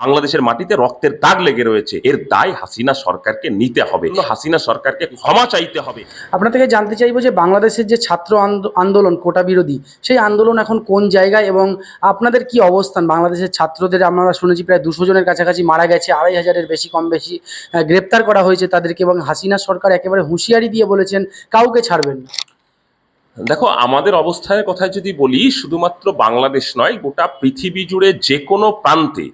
বাংলাদেশের মাটিতে রক্তের দাগ লেগে রয়েছে। এর দায় হাসিনা সরকারকে নিতে হবে। হাসিনা সরকারকে ক্ষমা চাইতে হবে। আপনার থেকে জানতে চাইব যে বাংলাদেশের যে ছাত্র আন্দোলন কোটা বিরোধী সেই আন্দোলন এখন কোন জায়গায় এবং আপনাদের কি অবস্থান? বাংলাদেশের ছাত্রদের আমরা শুনেছি প্রায় দুশো জনের কাছাকাছি মারা গেছে আড়াই হাজারের বেশি কম বেশি গ্রেপ্তার করা হয়েছে তাদেরকে এবং হাসিনা সরকার একেবারে হুঁশিয়ারি দিয়ে বলেছেন কাউকে ছাড়বেন না। দেখো আমাদের অবস্থানের কথা যদি বলি শুধুমাত্র বাংলাদেশ নয় গোটা পৃথিবী জুড়ে যে কোনো প্রান্তে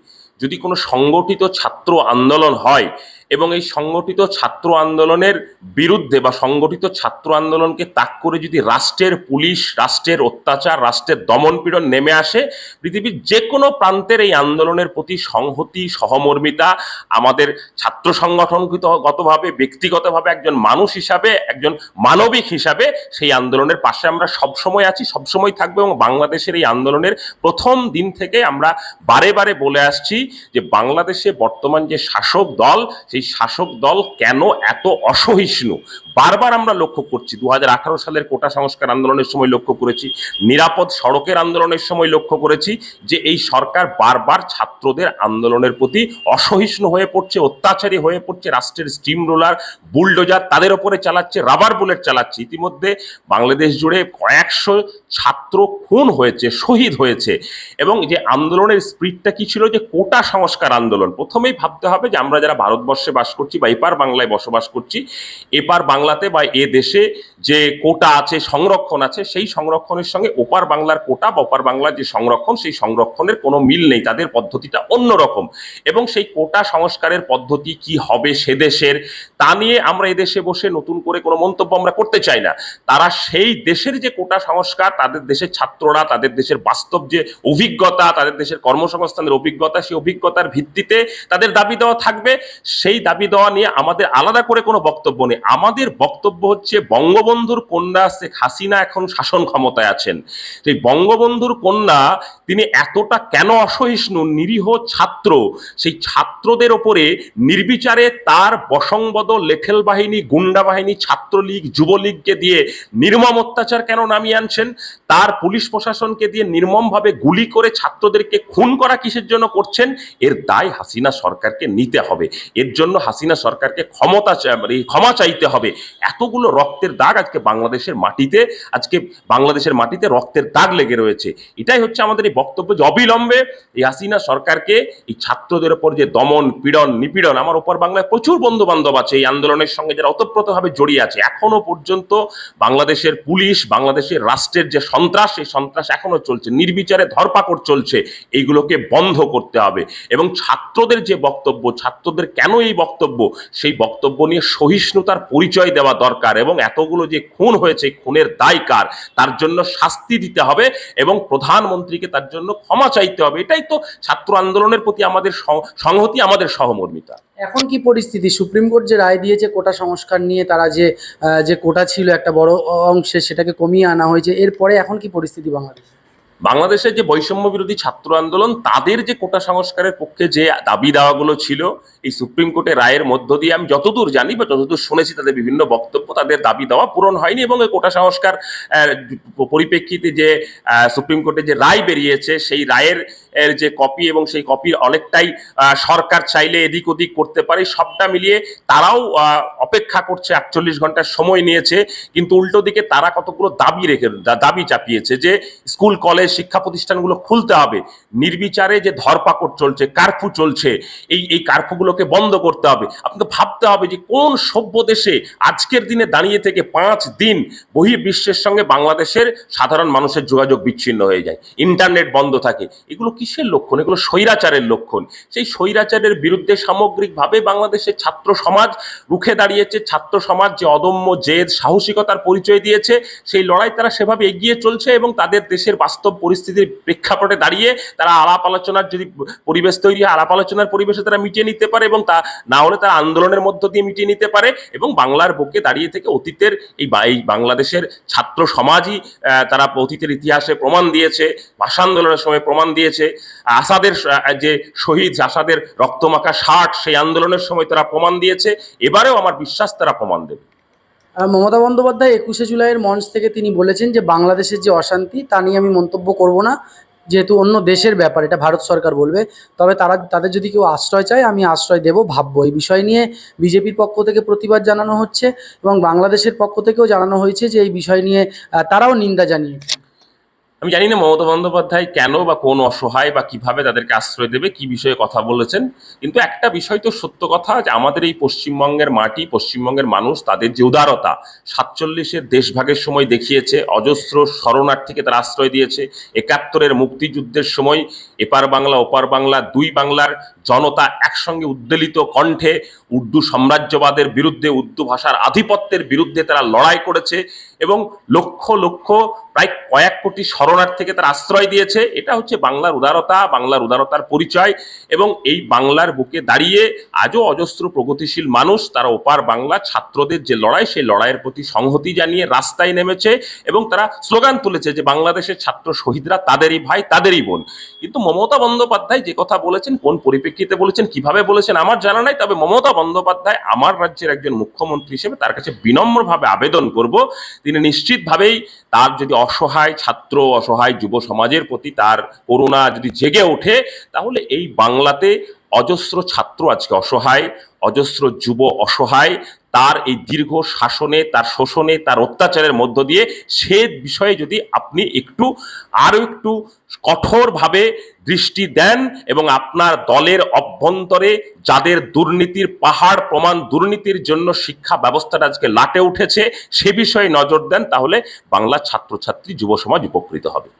যদি কোনো সংগঠিত ছাত্র আন্দোলন হয় এবং এই সংগঠিত ছাত্র আন্দোলনের বিরুদ্ধে বা সংগঠিত ছাত্র আন্দোলনকে তাক করে যদি রাষ্ট্রের পুলিশ, রাষ্ট্রের অত্যাচার, রাষ্ট্রের দমনপীড়ন নেমে আসে, পৃথিবীর যে কোনো প্রান্তের এই আন্দোলনের প্রতি সংহতি, সহমর্মিতা, আমাদের ছাত্র সংগঠনগতভাবে, ব্যক্তিগতভাবে একজন মানুষ হিসাবে, একজন মানবিক হিসাবে সেই আন্দোলনের পাশে আমরা সবসময় আছি, সবসময় থাকব এবং বাংলাদেশের এই আন্দোলনের প্রথম দিন থেকে আমরা বারে বারে বলে আসছি যে বাংলাদেশে বর্তমান যে শাসক দল সেই শাসক দল কেন এত অসহিষ্ণু? বারবার আমরা লক্ষ্য করছি দু হাজার আঠারো সালের কোটা সংস্কার আন্দোলনের সময় লক্ষ্য করেছি, নিরাপদ সড়কের আন্দোলনের সময় লক্ষ্য করেছি যে এই সরকার বারবার ছাত্রদের আন্দোলনের প্রতি অসহিষ্ণু হয়ে পড়ছে, অত্যাচারী হয়ে পড়ছে, রাষ্ট্রের স্টিম রোলার, বুলডোজার তাদের ওপরে চালাচ্ছে, রাবার বুলেট চালাচ্ছে। ইতিমধ্যে বাংলাদেশ জুড়ে কয়েকশো ছাত্র খুন হয়েছে, শহীদ হয়েছে এবং যে আন্দোলনের স্পিরিটটা কি ছিল? যে কোটা সংস্কার আন্দোলন। প্রথমেই ভাবতে হবে যে আমরা যারা ভারতবর্ষে বাস করছি বা এপার বাংলায় বসবাস করছি, এপার বাংলাতে বা এ দেশে যে কোটা আছে, সংরক্ষণ আছে, সেই সংরক্ষণের সঙ্গে ওপার বাংলার কোটা বা ওপার বাংলার যে সংরক্ষণ, সেই সংরক্ষণের কোনো মিল নেই, তাদের পদ্ধতিটা অন্যরকম। এবং সেই কোটা সংস্কারের পদ্ধতি কি হবে সে দেশের, তা নিয়ে আমরা এদেশে বসে নতুন করে কোনো মন্তব্য আমরা করতে চাই না। তারা সেই দেশের যে কোটা সংস্কার, তাদের দেশের ছাত্ররা, তাদের দেশের বাস্তব যে অভিজ্ঞতা, তাদের দেশের কর্মসংস্থানের অভিজ্ঞতা, সেই অভিজ্ঞতার ভিত্তিতে তাদের দাবি দেওয়া থাকবে। সেই দাবি দেওয়া নিয়ে আমাদের আলাদা করে কোনো বক্তব্য নেই। আমাদের বক্তব্য হচ্ছে, বঙ্গবন্ধুর কন্যা শেখ হাসিনা এখন শাসন ক্ষমতায় আছেন। সেই বঙ্গবন্ধুর কন্যা, তিনি এতটা কেন অসহিষ্ণু, নিরীহ ছাত্র? সেই ছাত্রদের ওপরে নির্বিচারে তার বসংবদ, লেখেল বাহিনী, গুন্ডা বাহিনী, ছাত্রলীগ, যুবলীগকে দিয়ে নির্মম অত্যাচার কেন নামিয়ে আনছেন? তার পুলিশ প্রশাসনকে দিয়ে নির্মমভাবে গুলি করে ছাত্রদেরকে খুন করা কিসের জন্য করছেন? এর দায় হাসিনা সরকারকে নিতে হবে। এর জন্য হাসিনা সরকারকে ক্ষমতা মানে ক্ষমা চাইতে হবে। এতগুলো রক্তের দাগ আজকে বাংলাদেশের মাটিতে, আজকে বাংলাদেশের মাটিতে রক্তের দাগ লেগে রয়েছে। এটাই হচ্ছে আমাদের এই বক্তব্য যে অবিলম্বে এই হাসিনা সরকারকে এই ছাত্রদের ওপর যে দমন, পীড়ন, নিপীড়ন, আমার ওপর বাংলায় প্রচুর বন্ধু বান্ধব আছে, এই আন্দোলনের সঙ্গে যারা ওতপ্রোতভাবে জড়িয়ে আছে, এখনও পর্যন্ত বাংলাদেশের পুলিশ, বাংলাদেশের রাষ্ট্রের যে সন্ত্রাস, সেই সন্ত্রাস এখনও চলছে। নির্বিচারে ধরপাকড় চলছে। এইগুলোকে বন্ধ করতে হবে। এবং ছাত্রদের যে বক্তব্য, ছাত্রদের কেন এই বক্তব্য, সেই বক্তব্য নিয়ে সহিষ্ণুতার পরিচয় দেওয়া দরকার এবং এতগুলো যে খুন হয়েছে খুনের দায় কার? তার জন্য শাস্তি দিতে হবে এবং প্রধানমন্ত্রীকে তার জন্য ক্ষমা চাইতে হবে। এটাই তো ছাত্র আন্দোলনের প্রতি আমাদের সংহতি, আমাদের সহমর্মিতা। এখন কি পরিস্থিতি? সুপ্রিম কোর্ট যে রায় দিয়েছে, কোটা সংস্কার নিয়ে তারা যে যে কোটা ছিল একটা বড় অংশে, সেটাকে কমিয়ে আনা হয়েছে। এরপরে এখন কি পরিস্থিতি বাংলাদেশ? বাংলাদেশের যে বৈষম্য বিরোধী ছাত্র আন্দোলন, তাদের যে কোটা সংস্কারের পক্ষে যে দাবি দাওয়াগুলো ছিল, এই সুপ্রিম কোর্টের রায়ের মধ্য দিয়ে আমি যতদূর জানি বা যতদূর শুনেছি তাদের বিভিন্ন বক্তব্য, তাদের দাবি দেওয়া পূরণ হয়নি এবং এই কোটা সংস্কার পরিপ্রেক্ষিতে যে সুপ্রিম কোর্টে যে রায় বেরিয়েছে, সেই রায়ের, এর যে কপি এবং সেই কপির অনেকটাই সরকার চাইলে এদিক ওদিক করতে পারে, সবটা মিলিয়ে তারাও অপেক্ষা করছে, আটচল্লিশ ঘণ্টার সময় নিয়েছে, কিন্তু উল্টো দিকে তারা কতগুলো দাবি রেখে দাবি চাপিয়েছে যে, স্কুল, কলেজ শিক্ষা প্রতিষ্ঠানগুলো খুলতে হবে। নির্বিচারে যে ধরপাকড় চলছে, কারফু চলছে, এই এই কারফুগুলোকে বন্ধ করতে হবে। আপনাকে ভাবতে হবে যে কোন সভ্য দেশে আজকের দিনে দাঁড়িয়ে থেকে পাঁচ দিন বহির্বিশ্বের সঙ্গে বাংলাদেশের সাধারণ মানুষের যোগাযোগ বিচ্ছিন্ন হয়ে যায়। ইন্টারনেট বন্ধ থাকে। এগুলো কিসের লক্ষণ? এগুলো স্বৈরাচারের লক্ষণ। সেই স্বৈরাচারের বিরুদ্ধে সামগ্রিকভাবে বাংলাদেশের ছাত্র সমাজ রুখে দাঁড়িয়েছে। ছাত্র সমাজ যে অদম্য জেদ, সাহসিকতার পরিচয় দিয়েছে, সেই লড়াই তারা সেভাবে এগিয়ে চলছে এবং তাদের দেশের বাস্তব পরিস্থিতির প্রেক্ষাপটে দাঁড়িয়ে তারা আলাপ আলোচনার যদি পরিবেশ তৈরি হয়, আলাপ আলোচনার পরিবেশে তারা মিটিয়ে নিতে পারে এবং তা না হলে তারা আন্দোলনের মধ্য দিয়ে মিটিয়ে নিতে পারে এবং বাংলার বুকে দাঁড়িয়ে থেকে অতীতের এই বাংলাদেশের ছাত্র সমাজই তারা অতীতের ইতিহাসে প্রমাণ দিয়েছে, ভাষা আন্দোলনের সময় প্রমাণ দিয়েছে, আসাদের যে শহীদ, আসাদের রক্তমাখা ষাট, সেই আন্দোলনের সময় তারা প্রমাণ দিয়েছে, এবারেও আমার বিশ্বাস তারা প্রমাণ দেবে। মমতা বন্দ্যোপাধ্যায় একুশে জুলাইয়ের মঞ্চ থেকে তিনি বলেছেন যে বাংলাদেশের যে অশান্তি, তা নিয়ে আমি মন্তব্য করব না, যেহেতু অন্য দেশের ব্যাপার, এটা ভারত সরকার বলবে। তবে তারা, তাদের যদি কেউ আশ্রয় চায়, আমি আশ্রয় দেব, ভাববো। এই বিষয় নিয়ে বিজেপির পক্ষ থেকে প্রতিবাদ জানানো হচ্ছে এবং বাংলাদেশের পক্ষ থেকেও জানানো হয়েছে যে এই বিষয় নিয়ে তারাও নিন্দা জানিয়েছে আমি জানি না, মমতা বন্দ্যোপাধ্যায় কেন বা কোন অসহায় বা কীভাবে তাদেরকে আশ্রয় দেবে, কি বিষয়ে কথা বলেছেন? কিন্তু একটা বিষয় তো সত্য কথা যে আমাদের এই পশ্চিমবঙ্গের মাটি, পশ্চিমবঙ্গের মানুষ তাদের যে উদারতা, সাতচল্লিশের দেশভাগের সময় দেখিয়েছে, অজস্র শরণার্থীকে তারা আশ্রয় দিয়েছে, একাত্তরের মুক্তিযুদ্ধের সময় এপার বাংলা, ওপার বাংলা, দুই বাংলার জনতা একসঙ্গে উদ্বেলিত কণ্ঠে উর্দু সাম্রাজ্যবাদের বিরুদ্ধে, উর্দু ভাষার আধিপত্যের বিরুদ্ধে তারা লড়াই করেছে। এবং লক্ষ লক্ষ, প্রায় কয়েক কোটি শরণার্থীকে তার আশ্রয় দিয়েছে। এটা হচ্ছে বাংলার উদারতা, বাংলার উদারতার পরিচয় এবং এই বাংলার বুকে দাঁড়িয়ে আজও অজস্র প্রগতিশীল মানুষ, তারা ওপার বাংলা, ছাত্রদের যে লড়াই, সেই লড়াইয়ের প্রতি সংহতি জানিয়ে রাস্তায় নেমেছে এবং তারা স্লোগান তুলেছে যে বাংলাদেশের ছাত্র শহীদরা তাদেরই ভাই, তাদেরই বোন। কিন্তু মমতা বন্দ্যোপাধ্যায় যে কথা বলেছেন, কোন পরিপ্রেক্ষিতে বলেছেন, কীভাবে বলেছেন, আমার জানা নাই, তবে মমতা বন্দ্যোপাধ্যায় আমার রাজ্যের একজন মুখ্যমন্ত্রী হিসেবে তার কাছে বিনম্রভাবে আবেদন করব। তিনি নিশ্চিতভাবেই তার যদি অসহায় ছাত্র, অসহায় যুব সমাজের প্রতি তার করুণা যদি জেগে ওঠে, তাহলে এই বাংলাতে অজস্র ছাত্র আজকে অসহায়, অজস্র যুব অসহায় তার এই দীর্ঘ শাসনে, তার শোষণে, তার অত্যাচারের মধ্য দিয়ে সে বিষয়ে যদি আপনি একটু, আরও একটু কঠোরভাবে দৃষ্টি দেন এবং আপনার দলের অভ্যন্তরে যাদের দুর্নীতির পাহাড়, প্রমাণ দুর্নীতির জন্য শিক্ষা ব্যবস্থাটা আজকে লাটে উঠেছে, সে বিষয়ে নজর দেন, তাহলে বাংলা ছাত্রছাত্রী যুব সমাজ উপকৃত হবে।